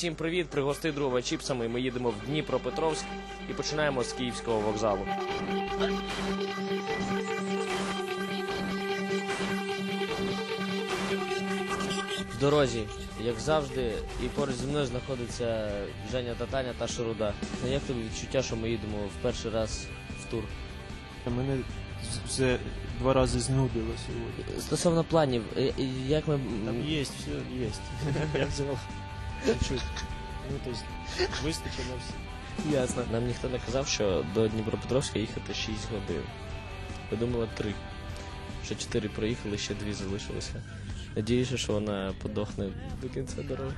Всім привіт! Пригости друга чіпсами. Ми їдемо в Дніпропетровськ і починаємо з Київського вокзалу. В дорозі, як завжди, і поруч зі мною знаходиться Женя та Таня та Шаруда. Ну, Як тобі відчуття, що ми їдемо в перший раз в тур? Мене вже два рази знудило сьогодні. Стосовно планів, е, як ми. Там є, все є. Я взяв чуть-чуть. Ну, то есть, вистачило все. Ясно. Нам ніхто не казав, що до Дніпропетровська їхати 6 годин. Ми думали 3. Що 4 проїхали, ще 2 залишилося. Надіюся, що вона подохне до кінця дороги.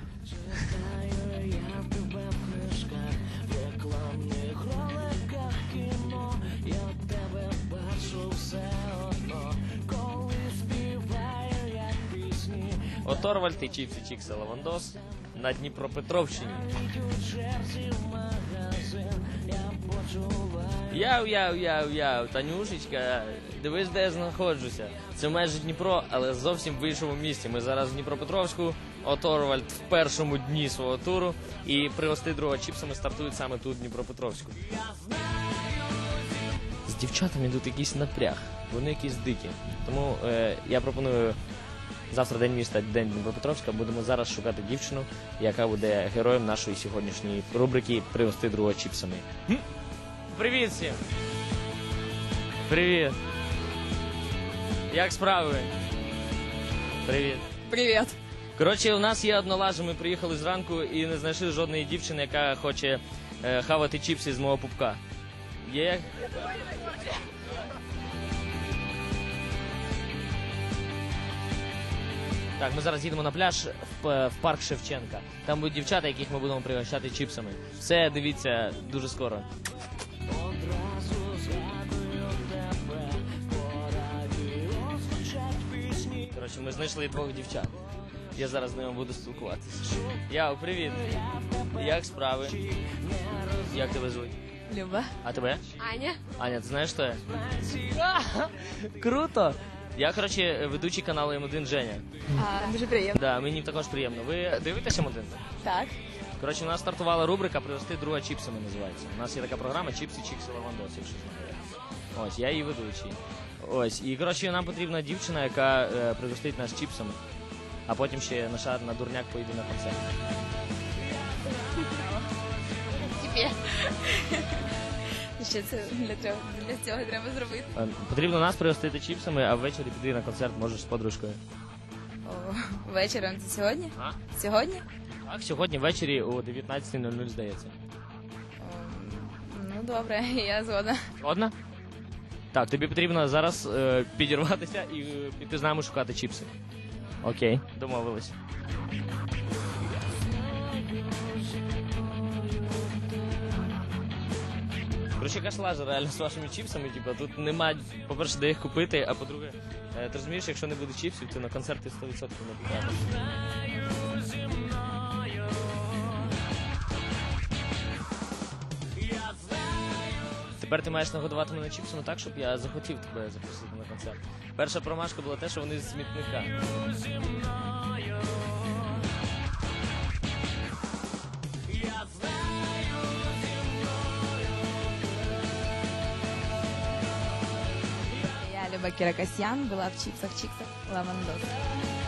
Оторвальд і Чіпсі Чікса Лавандос на Дніпропетровщині. Яу, яу, яу, яу, Танюшечка, дивись, де я знаходжуся. Це майже Дніпро, але зовсім в іншому місті. Ми зараз в Дніпропетровську. Оторвальд в першому дні свого туру. І пригости другого чіпсами стартують саме тут, в Дніпропетровську. З дівчатами тут якийсь напряг. Вони якісь дикі. Тому е, я пропоную завтра день міста, день Дніпропетровська. Будемо зараз шукати дівчину, яка буде героєм нашої сьогоднішньої рубрики Пригости другого чіпсами. Привіт всім! Привіт! Як справи? Привіт. Привет. Коротше, у нас є однолажа, ми приїхали зранку і не знайшли жодної дівчини, яка хоче е, хавати чіпси з мого пупка. Є? Так, ми зараз їдемо на пляж в, в парк Шевченка. Там будуть дівчата, яких ми будемо пригощати чіпсами. Все, дивіться дуже скоро. Коротше, ми знайшли двох дівчат. Я зараз з ними буду спілкуватися. Яу, привіт. Як справи? Як тебе звуть? Люба. А тебе? Аня. Аня, ти знаєш хто я? Круто! Я, коротше, ведучий каналу М1 Женя. А, дуже приємно. Да, мені також приємно. Ви дивитесь М1? Так. Коротше, у нас стартувала рубрика «Пригости друга чіпсами» називається. У нас є така програма Чіпси, Чікси, Лавандос, якщо знаєте. Ось, я її ведучий. Ось, і коротше, нам потрібна дівчина, яка е, пригостить нас чіпсами, а потім ще на шар на дурняк поїде на концерт. Тебе. Що це для цього, для цього треба зробити? Е, Потрібно нас пригостити чіпсами, а ввечері піти на концерт можеш з подружкою. О, вечором це сьогодні? А? Сьогодні? Так, сьогодні ввечері о 19.00, здається. О, ну добре, я згодна. Згодна? Так, тобі потрібно зараз е, підірватися і е, піти з нами шукати чіпси. Окей, домовились. Короче, кашлажа реально з вашими чіпсами, типу, тут нема, по-перше, де їх купити, а по-друге, е, ти розумієш, якщо не буде чіпсів, то на концерти 100% не потрапиш. Тепер ти маєш нагодувати мене чіпсами так, щоб я захотів тебе запросити на концерт. Перша промашка була те, що вони з смітника. Я Касьян была в чипсах-чипсах Лавандос.